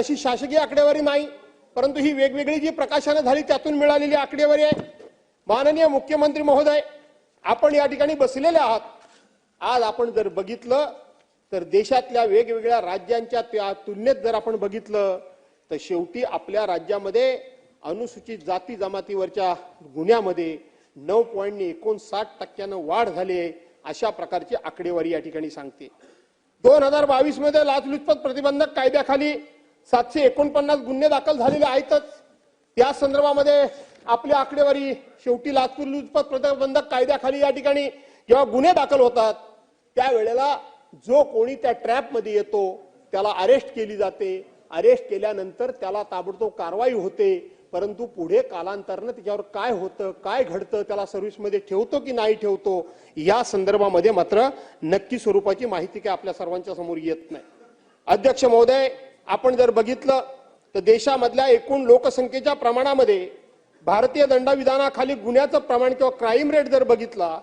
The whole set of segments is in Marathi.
तशी शासकीय आकडेवारी नाही परंतु ही वेगवेगळी जी प्रकाशनं झाली त्यातून मिळालेली आकडेवारी आहे. माननीय मुख्यमंत्री महोदय आपण या ठिकाणी बसलेले आहात. आज आपण जर बघितलं तर देशातल्या वेगवेगळ्या राज्यांच्या त्या तुलनेत जर आपण बघितलं तर शेवटी आपल्या राज्यामध्ये अनुसूचित जाती जमातीवरच्या गुन्ह्यामध्ये नऊ पॉईंट एकोणसाठ टक्क्यानं वाढ झाली आहे अशा प्रकारची आकडेवारी या ठिकाणी सांगते. दोन हजार बावीसमध्ये लाचलुचपत प्रतिबंधक कायद्याखाली सातशे एकोणपन्नास गुन्हे दाखल झालेले आहेतच. त्या संदर्भामध्ये आपली आकडेवारी शेवटी लाचलुचपत प्रतिबंधक कायद्याखाली या ठिकाणी जेव्हा गुन्हे दाखल होतात त्यावेळेला जो कोणी त्या ट्रॅपमध्ये येतो त्याला अरेस्ट केली जाते. अरेस्ट केल्यानंतर त्याला ताबडतोब कारवाई होते. परंतु पुढे कालांतरानं त्याच्यावर काय होतं काय घडतं त्याला सर्व्हिसमध्ये ठेवतो की नाही ठेवतो या संदर्भामध्ये मात्र नक्की स्वरूपाची माहिती काय आपल्या सर्वांच्या समोर येत नाही. अध्यक्ष महोदय आपण जर बघितलं तर देशामधल्या एकूण लोकसंख्येच्या प्रमाणामध्ये भारतीय दंडविधानाखाली गुन्ह्याचं प्रमाण किंवा क्राईम रेट जर बघितला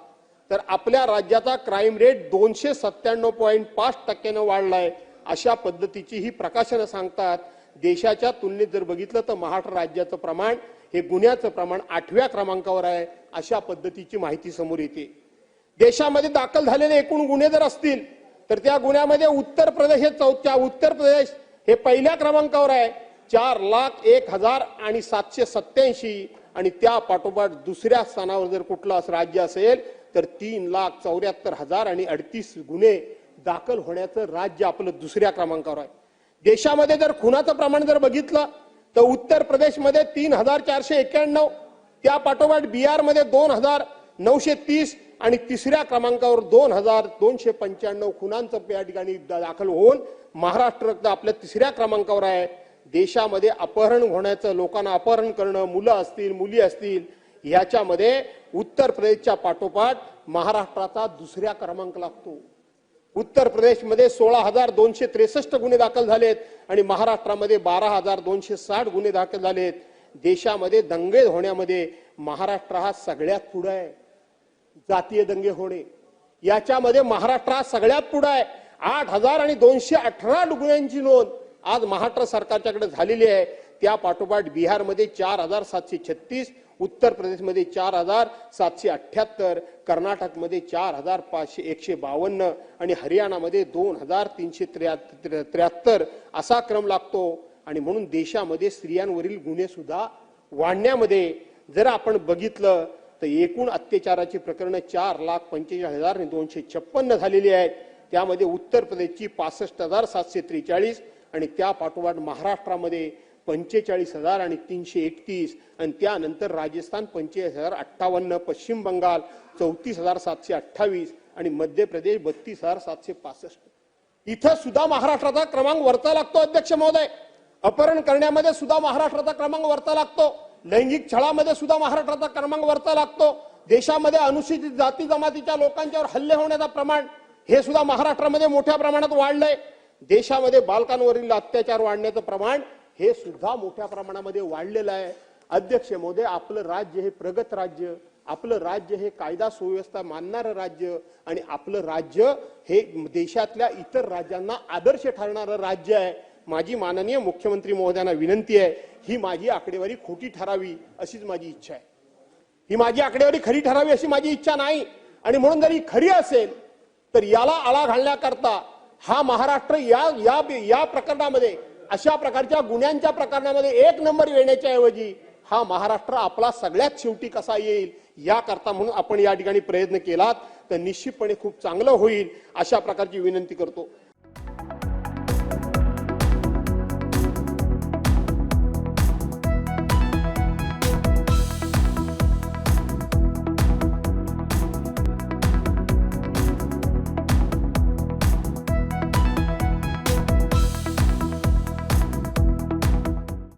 तर आपल्या राज्याचा क्राईम रेट दोनशे सत्त्याण्णव पॉईंट पाच टक्क्यानं वाढलाय अशा पद्धतीची ही प्रकाशनं सांगतात. देशाच्या तुलनेत जर बघितलं तर महाराष्ट्र राज्याचं प्रमाण हे गुन्ह्याचं प्रमाण आठव्या क्रमांकावर आहे अशा पद्धतीची माहिती समोर येते. देशामध्ये दाखल झालेले एकूण गुन्हे जर असतील तर त्या गुन्ह्यामध्ये उत्तर प्रदेश हे चौथ्या उत्तर प्रदेश हे पहिल्या क्रमांकावर आहे. चार लाख एक हजार आणि सातशे सत्याऐंशी आणि त्या पाठोपाठ दुसऱ्या स्थानावर जर कुठलं असं राज्य असेल तर तीन लाख चौऱ्याहत्तर हजार आणि अडतीस गुन्हे दाखल होण्याचं राज्य आपलं दुसऱ्या क्रमांकावर आहे. देशामध्ये जर खुनाचं प्रमाण जर बघितलं तर उत्तर प्रदेशमध्ये तीन हजार चारशे एक्क्याण्णव त्या पाठोपाठ बिहारमध्ये दोन हजार नऊशे तीस आणि तिसऱ्या क्रमांकावर दोन हजार दोनशे पंच्याण्णव खुनांचं या ठिकाणी दाखल होऊन महाराष्ट्र आपल्या तिसऱ्या क्रमांकावर आहे. देशामध्ये अपहरण होण्याचं लोकांना अपहरण करणं मुलं असतील मुली असतील ह्याच्यामध्ये उत्तर प्रदेशच्या पाठोपाठ महाराष्ट्राचा दुसऱ्या क्रमांक लागतो. उत्तर प्रदेशमध्ये सोळा हजार दोनशे त्रेसष्ट गुन्हे दाखल झालेत आणि महाराष्ट्रामध्ये बारा हजार दोनशे साठ गुन्हे दाखल झालेत. देशामध्ये दंगे होण्यामध्ये महाराष्ट्र हा सगळ्यात पुढे आहे. जातीय दंगे होणे. याच्यामध्ये महाराष्ट्र हा सगळ्यात पुढे आहे. आठ हजार आणि दोनशे अठरा गुन्ह्यांची नोंद आज महाराष्ट्र सरकारच्याकडे झालेली आहे. त्या पाठोपाठ बिहारमध्ये चार हजार सातशे छत्तीस उत्तर प्रदेशमध्ये चार हजार सातशे अठ्ठ्याहत्तर कर्नाटकमध्ये चार हजार पाचशे एकशे बावन्न आणि हरियाणामध्ये दोन हजार तीनशे त्र्याहत्तर त्र्याहत्तर असा क्रम लागतो. आणि म्हणून देशामध्ये स्त्रियांवरील गुन्हे सुद्धा वाढण्यामध्ये जर आपण बघितलं तर एकूण अत्याचाराची प्रकरणं चार लाख पंचेचाळीस हजार दोनशे छप्पन्न झालेली आहेत. त्यामध्ये उत्तर प्रदेशची पासष्ट हजार सातशे त्रेचाळीस आणि त्या पाठोपाठ महाराष्ट्रामध्ये पंचेचाळीस हजार आणि तीनशे एकतीस आणि त्यानंतर राजस्थान पंचेचाळीस हजार अठ्ठावन्न पश्चिम बंगाल चौतीस हजार सातशे अठ्ठावीस आणि मध्य प्रदेश बत्तीस हजार सातशे पासष्ट. इथं सुद्धा महाराष्ट्राचा क्रमांक वरचा लागतो अध्यक्ष महोदय. अपहरण करण्यामध्ये सुद्धा महाराष्ट्राचा क्रमांक वरचा लागतो. लैंगिक छळामध्ये सुद्धा महाराष्ट्राचा क्रमांक वरचा लागतो. देशामध्ये अनुसूचित जाती जमातीच्या लोकांच्यावर हल्ले होण्याचं प्रमाण हे सुद्धा महाराष्ट्रामध्ये मोठ्या प्रमाणात वाढलंय. देशामध्ये बालकांवरील अत्याचार वाढण्याचं प्रमाण हे सुद्धा मोठ्या प्रमाणामध्ये वाढलेलं आहे. अध्यक्ष मोदय आपलं राज्य हे प्रगत राज्य आपलं राज्य हे कायदा सुव्यवस्था मानणारं राज्य आणि आपलं राज्य हे देशातल्या इतर राज्यांना आदर्श ठरणारं राज्य आहे. माझी माननीय मुख्यमंत्री महोदयांना विनंती आहे ही माझी आकडेवारी खोटी ठरावी अशीच माझी इच्छा आहे. ही माझी आकडेवारी खरी ठरावी अशी माझी इच्छा नाही आणि म्हणून जर ही खरी असेल तर याला आळा घालण्याकरता हा महाराष्ट्र या या या प्रकरणामध्ये अशा प्रकारच्या गुन्ह्यांच्या प्रकरणामध्ये एक नंबर येण्याच्या ऐवजी हा महाराष्ट्र आपला सगळ्यात शेवटी कसा येईल याकरता म्हणून आपण या ठिकाणी प्रयत्न केलात तर निश्चितपणे खूप चांगलं होईल अशा प्रकारची विनंती करतो.